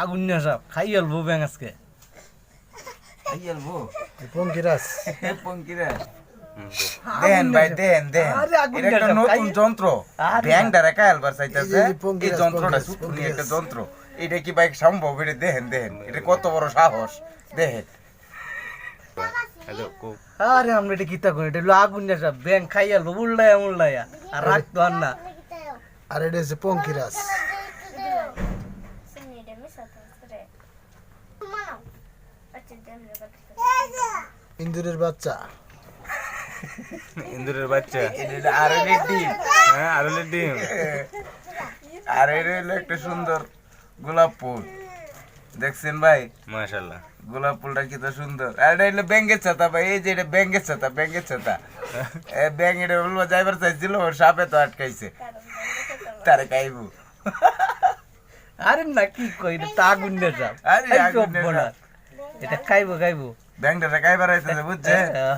আগুন নিয়ে সব খাই অল্প ব্যাং আজকে। এই আলবো। পঙ্কিরাজ। পঙ্কিরা দেন ভাই দেন দেন। এটা একটা নতুন যন্ত্র। ব্যাং দ্বারা কায়ালবার চাইতেছে? এই যন্ত্রটা সুতুনি একটা যন্ত্র। এটা কি ভাই সম্ভব? এটা দেখেন দেখেন এটা কত বড় সাহস। দেখেন আরে আমরা এটা কিতা করি? এটা আগুন নিয়ে সব ব্যাং খাই অল্প উল্লাইয়া উল্লাইয়া আর রাখতো আর না। আর এটা হচ্ছে পঙ্কিরাজ। ইন্দুরের বাচ্চা। ইন্দুরের বাচ্চা। আর ডিম। হ্যাঁ আরও ডিম। আর এটা হলো একটা সুন্দর গোলাপ ফুল। দেখছেন ভাই? মাশাল্লাহ গোলাপ ফুলটা কি তো সুন্দর। আর এটা হলো ব্যাঙ্গের ছাতা ভাই। এই যে এটা ব্যাঙ্গের ছাতা ব্যাঙ্গের ছাতা। এ ব্যাঙ্গ এটা বলব যাইবার চাইছিল ওর সাপে তো আটকাইছে। তারে খাইবো। আরে না কি কই তো নিয়ে সব আরে। এটা খাইবো খাইবো। ব্যাঙ্গটা খাইবার আইতেছে বুঝছে হ্যাঁ।